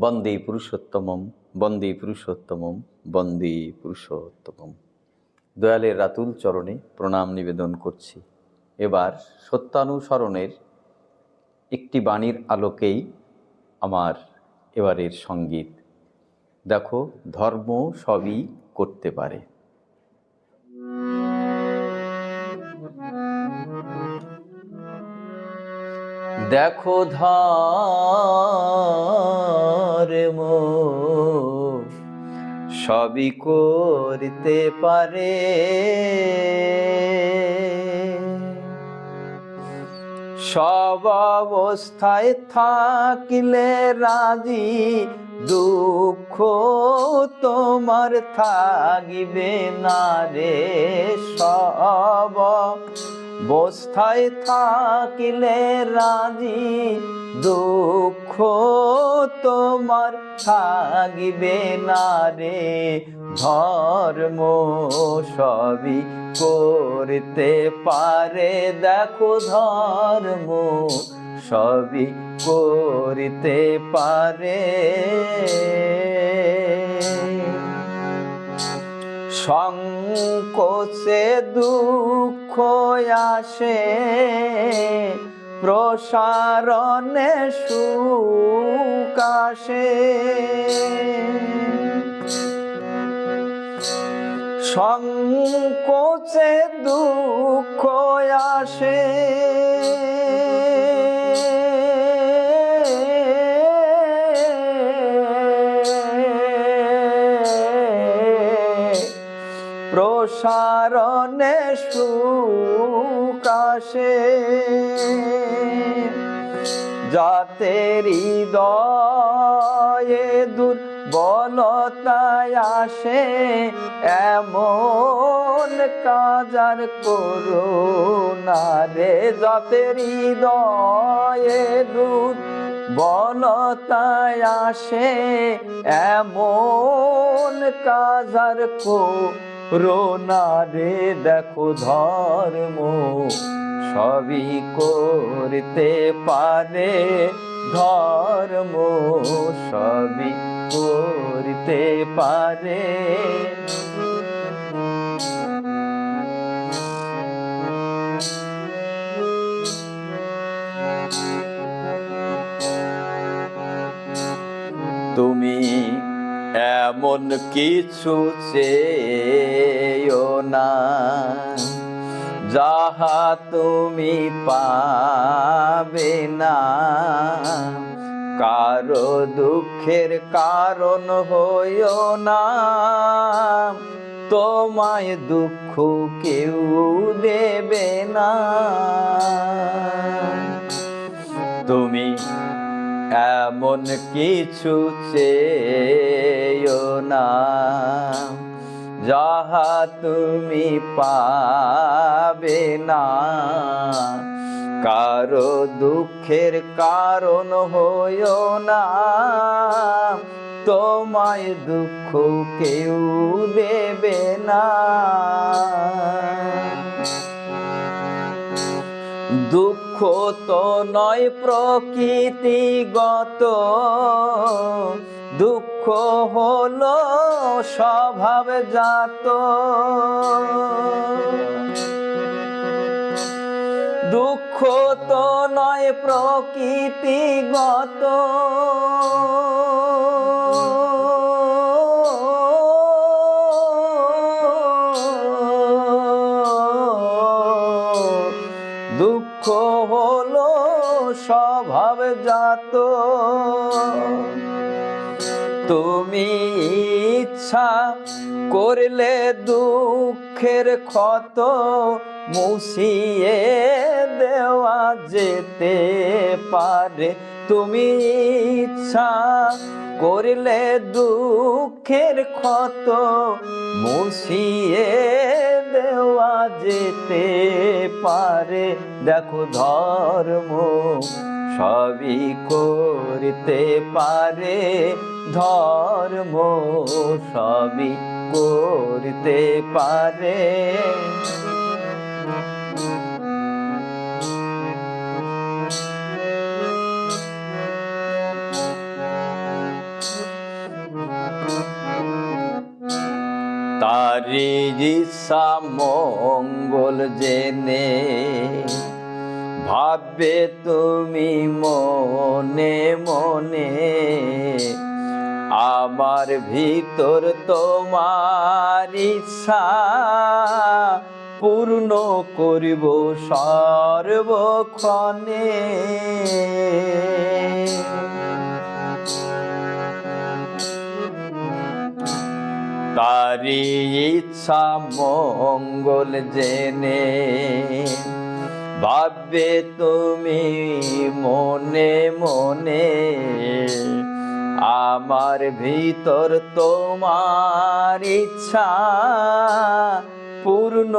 বন্দে পুরুষোত্তমম বন্দে পুরুষোত্তমম বন্দে পুরুষোত্তমম। দয়ালের রাতুল চরণে প্রণাম নিবেদন করছি। এবার সত্যানুসরণের একটি বাণীর আলোকেই আমার এবারের সংগীত। দেখো, ধর্ম সবই করতে পারে। দেখো ধর্ম সবই করতে পারে। সব অবস্থায় থাকিলে রাজি, দুঃখ তোমার থাকিবে না রে। সব অবস্থায় থাকিলে রাজি, দুঃখ তোমার থাকিবে না রে। ধর্ম সবই করতে পারে। দেখো ধর্ম সবই করতে পারে। সংকোচে দুঃখ আসে। প্রসারণে সুকাশে সংকোচে দুঃখ আসে। প্রসারণে আসে। যাতে হৃদয়ে দুর্বলতায় আসে, এমন কাজ আর করো না রে। যাতে হৃদয়ে দুর্বলতায় আসে, এমন কাজ আর করো না রে দেখো ধর্ম সবই করতে পারে ধর্ম সবই করতে পারে। এমন কিছু চেয়েও না। যাহা তুমি পাবে না। কারও দুঃখের কারণ হইও না। তোমায় দুঃখ কেউ দেবে না। তুমি এমন কিছু চেয়েও না। যাহা তুমি পাবে না। কারও দুঃখের কারণ হইও না। তোমায় দুঃখ কেউ দেবে না। দুঃখ তো নয় প্রকৃতিগত। দুঃখ হলো স্বভাব জাত। দুঃখ তো নয় প্রকৃতিগত। হলো স্বভাব জাত। তুমি ইচ্ছা করলে দুঃখের ক্ষত মুছিয়ে দেওয়া যেতে পারে। তুমি ইচ্ছা করলে দুঃখের ক্ষত মুছিয়ে দেওয়া যেতে পারে। দেখো ধর্ম সবই করতে পারে। ধর্ম সবই করতে পারে। ইচ্ছা মঙ্গল জেনে ভাববে তুমি মনে মনে আমার ভিতর তোমার ইচ্ছা পূর্ণ করিব সর্বক্ষণে। তারি ইচ্ছা মঙ্গল জেনে, ভাববে তুমি মনে মনে, আমার ভিতর তোমার ইচ্ছা পূর্ণ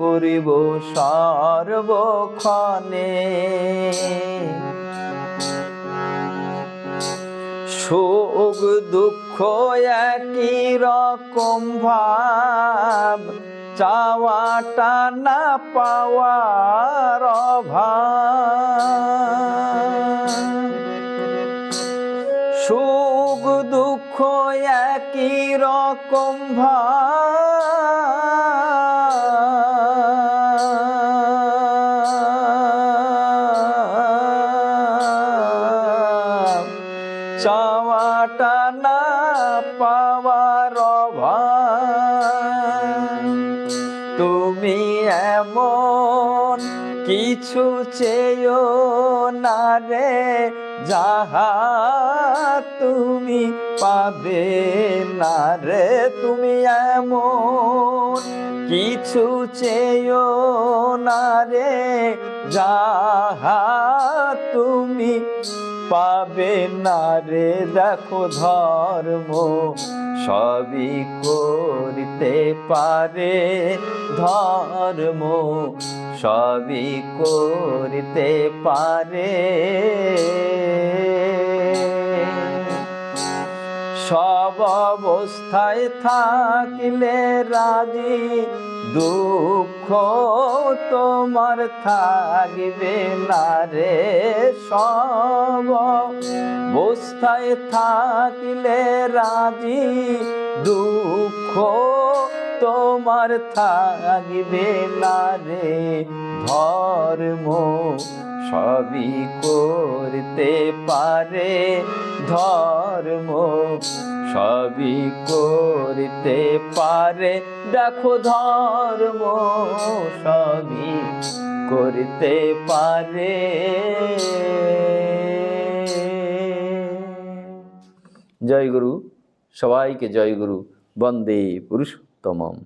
করিব সর্বক্ষণে। সুখ দুঃখ একই রকম ভাব চাওয়াটা না পাওয়ার অভাব। সুখ দুঃখ একই রকম ভাব চাওয়াটা না পাওয়ার তুমি এমন কিছু চেয়েও না রে, যাহা তুমি পাবে না রে। তুমি এমন কিছু চেয়েও না রে যাহা তুমি পাবে না রে, দেখো ধর্ম সবই করতে পারে। ধর্ম সবই করতে পারে। সব অবস্থায় থাকলে রাজি দুঃখ তোমার থাকবে না রে সব। অবস্থায় থাকলে রাজি, দুঃখ তোমার থাকবে না রে। ধর্ম সবই করতে পারে, ধর্ম সবই করতে পারে। দেখো ধর্ম সবই করতে পারে। জয় গুরু, সবাইকে জয় গুরু, বন্দে পুরুষোত্তমম।